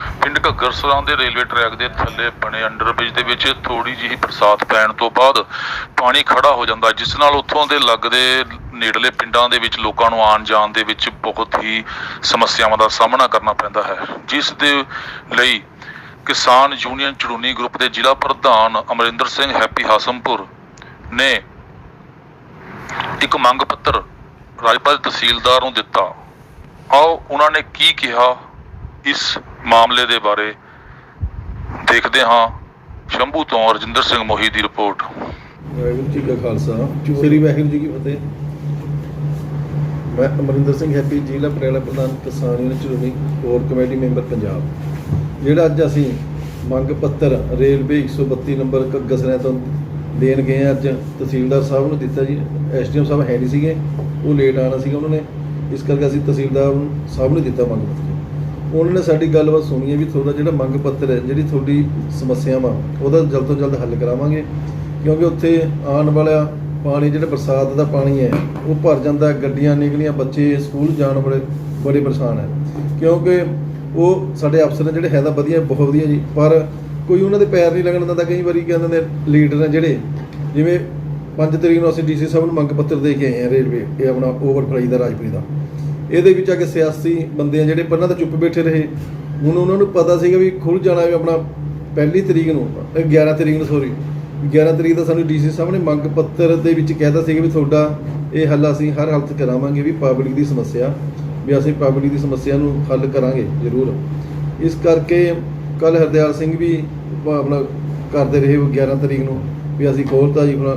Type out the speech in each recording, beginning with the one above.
ਪਿੰਡ ਘੱਗਰਸਰਾਂ ਦੇ railway track ਦੇ ਥੱਲੇ ਬਣੇ ਅੰਡਰਬ੍ਰਿਜ ਦੇ ਵਿੱਚ ਥੋੜੀ ਜਿਹੀ ਬਰਸਾਤ ਪੈਣ ਤੋਂ ਬਾਅਦ ਪਾਣੀ ਖੜਾ ਹੋ ਜਾਂਦਾ, ਜਿਸ ਨਾਲ ਉੱਥੋਂ ਦੇ ਲੱਗਦੇ ਨੇੜਲੇ ਪਿੰਡਾਂ ਦੇ ਵਿੱਚ ਲੋਕਾਂ ਨੂੰ ਆਉਣ ਜਾਣ ਦੇ ਵਿੱਚ ਬਹੁਤ ਹੀ ਸਮੱਸਿਆਵਾਂ ਦਾ ਸਾਹਮਣਾ ਕਰਨਾ ਪੈਂਦਾ ਹੈ। ਜਿਸ ਦੇ ਲਈ ਕਿਸਾਨ ਯੂਨੀਅਨ ਚੜੂਨੀ ਗਰੁੱਪ ਦੇ ਜ਼ਿਲ੍ਹਾ ਪ੍ਰਧਾਨ ਅਮਰਿੰਦਰ ਸਿੰਘ ਹੈਪੀ ਹਾਸਮਪੁਰ ਨੇ ਇੱਕ ਮੰਗ ਪੱਤਰ ਰਾਜਪਾਲ ਤਹਿਸੀਲਦਾਰ ਨੂੰ ਦਿੱਤਾ। ਆਓ ਉਹਨਾਂ ਨੇ ਕੀ ਕਿਹਾ ਇਸ ਮਾਮਲੇ ਦੇ ਬਾਰੇ ਦੇਖਦੇ ਹਾਂ। ਸ਼ੰਭੂ ਤੋਂ ਰਜਿੰਦਰ ਸਿੰਘ ਮੋਹੀ ਦੀ ਰਿਪੋਰਟ। ਵਾਹਿਗੁਰੂ ਜੀ ਕਾ ਖਾਲਸਾ। ਸ੍ਰੀ ਵਾਹਿਗੁਰੂ ਜੀ ਕੀ ਫਤਿਹ। ਮੈਂ ਅਮਰਿੰਦਰ ਸਿੰਘ ਹੈਪੀ, ਜ਼ਿਲ੍ਹਾ ਪਟਿਆਲਾ ਪ੍ਰਧਾਨ Kisan union Charuni core committee member Punjab. ਜਿਹੜਾ ਅੱਜ ਅਸੀਂ ਮੰਗ ਪੱਤਰ ਰੇਲਵੇ 132 ਨੰਬਰ ਘੱਗਸਰਿਆਂ ਤੋਂ ਦੇਣ ਗਏ ਹਾਂ ਅੱਜ ਤਹਿਸੀਲਦਾਰ ਸਾਹਿਬ ਨੂੰ ਦਿੱਤਾ ਜੀ। ਐਸਡੀਐਮ ਸਾਹਿਬ ਹੈ ਨਹੀਂ ਸੀਗੇ, ਉਹ ਲੇਟ ਆਣਾ ਸੀਗਾ ਉਹਨਾਂ ਨੇ। ਇਸ ਕਰਕੇ ਅਸੀਂ ਤਹਿਸੀਲਦਾਰ ਸਾਹਿਬ ਨੂੰ ਦਿੱਤਾ ਮੰਗ ਪੱਤਰ। ਉਹਨਾਂ ਨੇ ਸਾਡੀ ਗੱਲਬਾਤ ਸੁਣੀ ਹੈ ਵੀ ਤੁਹਾਡਾ ਜਿਹੜਾ ਮੰਗ ਪੱਤਰ ਹੈ, ਜਿਹੜੀ ਤੁਹਾਡੀ ਸਮੱਸਿਆਵਾਂ, ਉਹਦਾ ਜਲਦ ਤੋਂ ਜਲਦ ਹੱਲ ਕਰਾਵਾਂਗੇ। ਕਿਉਂਕਿ ਉੱਥੇ ਆਉਣ ਵਾਲਾ ਪਾਣੀ, ਜਿਹੜਾ ਬਰਸਾਤ ਦਾ ਪਾਣੀ ਹੈ, ਉਹ ਭਰ ਜਾਂਦਾ, ਗੱਡੀਆਂ ਨਿਕਲੀਆਂ, ਬੱਚੇ ਸਕੂਲ ਜਾਣ ਵਾਲੇ ਬੜੇ ਪਰੇਸ਼ਾਨ ਹੈ। ਕਿਉਂਕਿ ਉਹ ਸਾਡੇ ਅਫਸਰ ਨੇ ਜਿਹੜੇ ਹੈ ਤਾਂ ਵਧੀਆ, ਬਹੁਤ ਵਧੀਆ ਜੀ, ਪਰ ਕੋਈ ਉਹਨਾਂ ਦੇ ਪੈਰ ਨਹੀਂ ਲੱਗਣ ਦਿੰਦਾ ਕਈ ਵਾਰੀ ਕਹਿੰਦੇ ਨੇ ਲੀਡਰ ਨੇ ਜਿਹੜੇ, ਜਿਵੇਂ 5 ਤਰੀਕ ਨੂੰ ਅਸੀਂ ਡੀਸੀ ਸਾਹਿਬ ਨੂੰ ਮੰਗ ਪੱਤਰ ਦੇ ਕੇ ਆਏ ਹਾਂ ਰੇਲਵੇ, ਇਹ ਆਪਣਾ ਓਵਰਫਲਾਈ ਦਾ ਰਾਜਪੁਰੀ ਦਾ। ਇਹਦੇ ਵਿੱਚ ਆ ਕੇ ਸਿਆਸੀ ਬੰਦੇ ਆ ਜਿਹੜੇ ਪਹਿਲਾਂ ਤਾਂ ਚੁੱਪ ਬੈਠੇ ਰਹੇ, ਹੁਣ ਉਹਨਾਂ ਨੂੰ ਪਤਾ ਸੀਗਾ ਵੀ ਖੁੱਲ ਜਾਣਾ ਵੀ ਆਪਣਾ ਪਹਿਲੀ ਤਰੀਕ ਨੂੰ, ਇਹ 11 ਤਰੀਕ ਨੂੰ ਸੌਰੀ 11 ਤਰੀਕ ਦਾ ਸਾਨੂੰ ਡੀਸੀ ਸਾਹਿਬ ਨੇ ਮੰਗ ਪੱਤਰ ਦੇ ਵਿੱਚ ਕਹਿਤਾ ਸੀਗਾ ਵੀ ਤੁਹਾਡਾ ਇਹ ਹੱਲ ਅਸੀਂ ਹਰ ਹਾਲਤ ਕਰਾਵਾਂਗੇ ਵੀ ਪਬਲਿਕ ਦੀ ਸਮੱਸਿਆ, ਵੀ ਅਸੀਂ ਪਬਲਿਕ ਦੀ ਸਮੱਸਿਆ ਨੂੰ ਹੱਲ ਕਰਾਂਗੇ ਜ਼ਰੂਰ। ਇਸ ਕਰਕੇ ਕੱਲ ਹਰਦਿਆਲ ਸਿੰਘ ਵੀ ਪ- ਆਪਣਾ ਕਰਦੇ ਰਹੇ ਉਹ 11 ਤਰੀਕ ਨੂੰ ਵੀ ਅਸੀਂ ਖੋਲਤਾ ਜੀ ਆਪਣਾ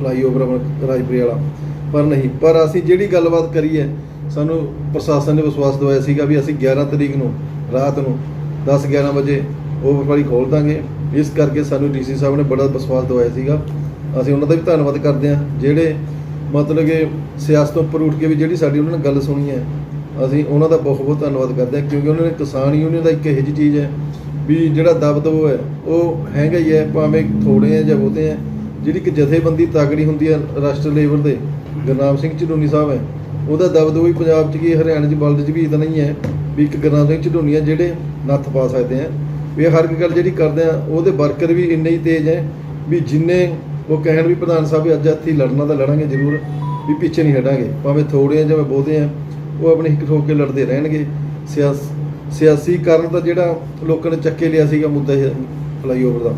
ਫਲਾਈਓਵਰ ਆਪਣਾ ਰਾਜਪੁਰੀ ਵਾਲਾ। ਪਰ ਨਹੀਂ, ਪਰ ਅਸੀਂ ਜਿਹੜੀ ਗੱਲਬਾਤ ਕਰੀ ਹੈ, ਸਾਨੂੰ ਪ੍ਰਸ਼ਾਸਨ ਨੇ ਵਿਸ਼ਵਾਸ ਦਵਾਇਆ ਸੀਗਾ ਵੀ ਅਸੀਂ 11 ਤਰੀਕ ਨੂੰ, ਰਾਤ ਨੂੰ 10 11 ਵਜੇ ਓਵਰਫਲਾਈ ਖੋਲ ਦਾਂਗੇ। ਇਸ ਕਰਕੇ ਸਾਨੂੰ ਡੀਸੀ ਸਾਹਿਬ ਨੇ ਬੜਾ ਵਿਸ਼ਵਾਸ ਦਵਾਇਆ ਸੀਗਾ। ਅਸੀਂ ਉਹਨਾਂ ਦਾ ਵੀ ਧੰਨਵਾਦ ਕਰਦੇ ਹਾਂ। ਜਿਹੜੇ ਮਤਲਬ ਕਿ ਸਿਆਸਤ ਤੋਂ ਉੱਪਰ ਉੱਠ ਕੇ ਵੀ ਜਿਹੜੀ ਸਾਡੀ ਉਹਨਾਂ ਨੇ ਗੱਲ ਸੁਣੀ ਹੈ ਅਸੀਂ ਉਹਨਾਂ ਦਾ ਬਹੁਤ ਬਹੁਤ ਧੰਨਵਾਦ ਕਰਦੇ ਹਾਂ, ਕਿਉਂਕਿ ਉਹਨਾਂ ਨੇ ਕਿਸਾਨ ਯੂਨੀਅਨ ਦਾ ਇੱਕ ਇਹੋ ਜਿਹੀ ਚੀਜ਼ ਹੈ ਵੀ ਜਿਹੜਾ ਦਬਦਬਾ ਹੈ ਉਹ ਹੈਗਾ ਹੀ ਹੈ, ਭਾਵੇਂ ਥੋੜੇ ਆ ਜਾਂ ਬਹੁਤੇ ਆ ਜਿਹੜੀ ਕਿ ਜਥੇਬੰਦੀ ਤਾਗੜੀ ਹੁੰਦੀ ਹੈ ਰਾਸ਼ਟਰ ਲੈਵਲ ਦੇ ਗੁਰਨਾਮ ਸਿੰਘ ਚਡੂਨੀ ਸਾਹਿਬ ਹੈ, ਉਹਦਾ ਦਬਦਬਾ ਵੀ ਪੰਜਾਬ 'ਚ ਕੀ ਹਰਿਆਣਾ 'ਚ, ਬਲਦ 'ਚ ਵੀ ਇਦਾਂ ਨਹੀਂ ਹੈ ਵੀ ਇੱਕ ਗੁਰਨਾਮ ਸਿੰਘ ਚਡੂਨੀ ਹੈ ਜਿਹੜੇ ਨੱਥ ਪਾ ਸਕਦੇ ਆ ਵੀ ਹਰ ਇੱਕ ਗੱਲ ਜਿਹੜੀ ਕਰਦੇ ਆ, ਉਹਦੇ ਵਰਕਰ ਵੀ ਇੰਨੇ ਹੀ ਤੇਜ਼ ਹੈ ਵੀ ਜਿੰਨੇ ਉਹ ਕਹਿਣ ਵੀ ਪ੍ਰਧਾਨ ਸਾਹਿਬ ਅੱਜ ਇੱਥੇ ਲੜਨਾ ਤਾਂ ਲੜਾਂਗੇ ਜ਼ਰੂਰ, ਵੀ ਪਿੱਛੇ ਨਹੀਂ ਹਟਾਂਗੇ, ਭਾਵੇਂ ਥੋੜੇ ਆ ਜਾਂ ਬਹੁਤੇ ਆ ਉਹ ਆਪਣੀ ਹਿੱਕ ਠੋਕ ਕੇ ਲੜਦੇ ਰਹਿਣਗੇ। ਸਿਆਸ, ਸਿਆਸੀ ਕਾਰਨ ਤਾਂ ਜਿਹੜਾ ਲੋਕਾਂ ਨੇ ਚੱਕੇ ਲਿਆ ਸੀਗਾ ਮੁੱਦਾ ਇਹ ਫਲਾਈਓਵਰ ਦਾ।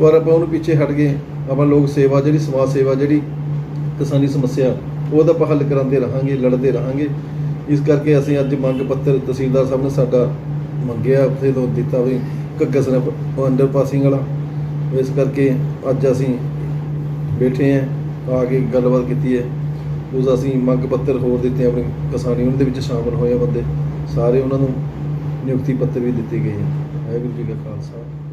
ਪਰ ਆਪਾਂ ਉਹਨੂੰ ਪਿੱਛੇ ਹਟ ਗਏ। ਆਪਾਂ ਲੋਕ ਸੇਵਾ ਜਿਹੜੀ, ਸਮਾਜ ਸੇਵਾ ਜਿਹੜੀ, ਕਿਸਾਨੀ ਸਮੱਸਿਆ, ਉਹਦਾ ਆਪਾਂ ਹੱਲ ਕਰਾਉਂਦੇ ਰਹਾਂਗੇ, ਲੜਦੇ ਰਹਾਂਗੇ। ਇਸ ਕਰਕੇ ਅਸੀਂ ਅੱਜ ਮੰਗ ਪੱਤਰ ਤਹਿਸੀਲਦਾਰ ਸਾਹਿਬ ਨੇ ਸਾਡਾ ਮੰਗਿਆ ਉੱਥੇ ਤੋਂ ਦਿੱਤਾ ਵੀ ਘੱਗਸ ਨੇ ਅੰਡਰ ਪਾਸਿੰਗ ਵਾਲਾ। ਇਸ ਕਰਕੇ ਅੱਜ ਅਸੀਂ ਬੈਠੇ ਆਂ ਆ ਕੇ ਗੱਲਬਾਤ ਕੀਤੀ ਹੈ। ਉਸ ਅਸੀਂ ਮੰਗ ਪੱਤਰ ਹੋਰ ਦਿੱਤੇ, ਆਪਣੇ ਕਿਸਾਨੀ ਉਹਨਾਂ ਦੇ ਵਿੱਚ ਸ਼ਾਮਲ ਹੋਏ ਆ ਬੰਦੇ। ਸਾਰੇ ਉਹਨਾਂ ਨੂੰ ਨਿਯੁਕਤੀ ਪੱਤਰ ਵੀ ਦਿੱਤੇ ਗਏ ਆ। ਵਾਹਿਗੁਰੂ ਜੀ ਕਾ ਖਾਲਸਾ।